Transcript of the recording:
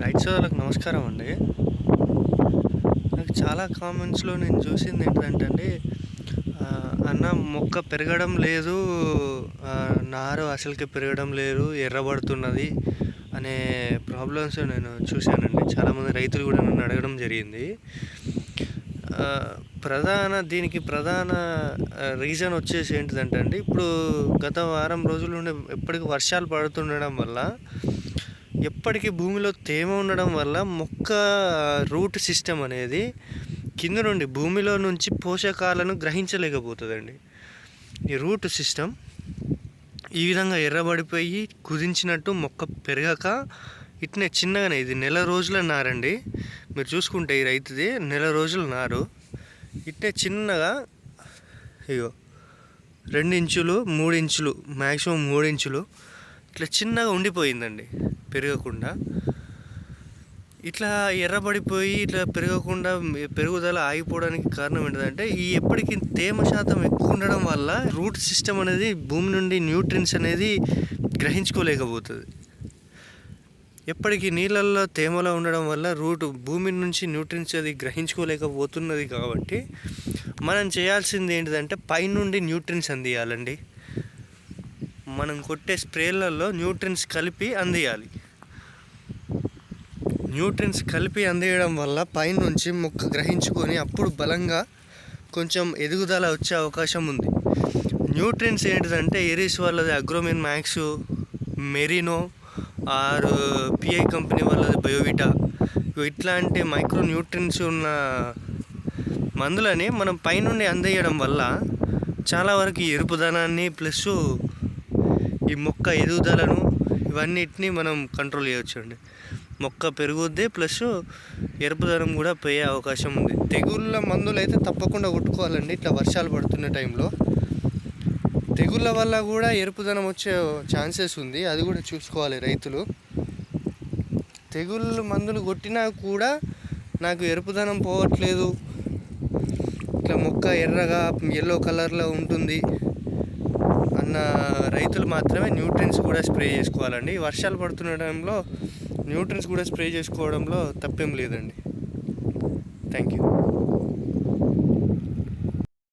Right సోదరులకు నమస్కారం అండి. నాకు చాలా కామెంట్స్లో నేను చూసింది ఏంటంటే అండి అన్న మొక్క పెరగడం లేదు నారు అసలుకి పెరగడం లేదు ఎర్రబడుతున్నది అనే ప్రాబ్లమ్స్ నేను చూశానండి. చాలామంది రైతులు కూడా నన్ను అడగడం జరిగింది. ప్రధాన దీనికి ప్రధాన రీజన్ వచ్చేసి ఏంటిదంటే అండి ఇప్పుడు గత వారం రోజుల నుండి ఎప్పటికీ వర్షాలు పడుతుండడం వల్ల ఎప్పటికీ భూమిలో తేమ ఉండడం వల్ల మొక్క రూట్ సిస్టమ్ అనేది కింద నుండి భూమిలో నుంచి పోషకాలను గ్రహించలేకపోతుందండి. ఈ రూట్ సిస్టమ్ ఈ విధంగా ఎర్రబడిపోయి కుదించినట్టు మొక్క పెరగక ఇట్నే చిన్నగానే ఇది నెల రోజుల నారండి. మీరు చూసుకుంటే ఈ రైతుది నెల రోజుల నారు. ఇట్నే చిన్నగా ఇగో రెండు ఇంచులు మూడు ఇంచులు మ్యాక్సిమం మూడు ఇంచులు ఇట్లా చిన్నగా ఉండిపోయిందండి. పెరగకుండా ఇట్లా ఎర్రబడిపోయి ఇట్లా పెరగకుండా పెరుగుదల ఆగిపోవడానికి కారణం ఏంటంటే ఈ ఎప్పటికీ తేమ శాతం ఎక్కువ ఉండడం వల్ల రూట్ సిస్టమ్ అనేది భూమి నుండి న్యూట్రిన్స్ అనేది గ్రహించుకోలేకపోతుంది. ఎప్పటికీ నీళ్ళల్లో తేమలో ఉండడం వల్ల రూట్ భూమి నుంచి న్యూట్రిన్స్ అది గ్రహించుకోలేకపోతున్నది కాబట్టి మనం చేయాల్సింది ఏంటిదంటే పైనుండి న్యూట్రిన్స్ అందియాలండి. మనం కొట్టే స్ప్రేలలో న్యూట్రిన్స్ కలిపి అందియాలి. న్యూట్రిన్స్ కలిపి అందియడం వల్ల పైనుంచి మొక్క గ్రహించుకొని అప్పుడు బలంగా కొంచెం ఎదుగుదల వచ్చే అవకాశం ఉంది. న్యూట్రిన్స్ ఏంటిదంటే ఎరిస్ వాళ్ళది Agromin max Marino are pi company వాళ్ళది బయోవిటా. ఇట్లాంటి మైక్రో న్యూట్రిన్స్ ఉన్న మందులని మనం పైనుండి అందేయడం వల్ల చాలా వరకు ఎరుపుదనాన్ని ప్లస్ ఈ మొక్క ఎదుగుదలను ఇవన్నిటిని మనం కంట్రోల్ చేయొచ్చండి. మొక్క పెరుగుద్ది ప్లస్ ఎరుపుదనం కూడా పోయే అవకాశం ఉంది. తెగుళ్ళ మందులు అయితే తప్పకుండా కొట్టుకోవాలండి. ఇట్లా వర్షాలు పడుతున్న టైంలో. తెగుళ్ళ వల్ల కూడా ఎరుపుదనం వచ్చే ఛాన్సెస్ ఉంది. అది కూడా చూసుకోవాలి రైతులు. తెగుళ్ళు మందులు కొట్టినా కూడా నాకు ఎరుపుదనం పోవట్లేదు. ఇట్లా మొక్క ఎర్రగా ఎల్లో కలర్లో ఉంటుంది. రైతులు మాత్రమే న్యూట్రిన్స్ కూడా స్ప్రే చేసుకోవాలండి. వర్షాలు పడుతున్న టైంలో న్యూట్రిన్స్ కూడా స్ప్రే చేసుకోవడంలో తప్పేం లేదండి. Thank you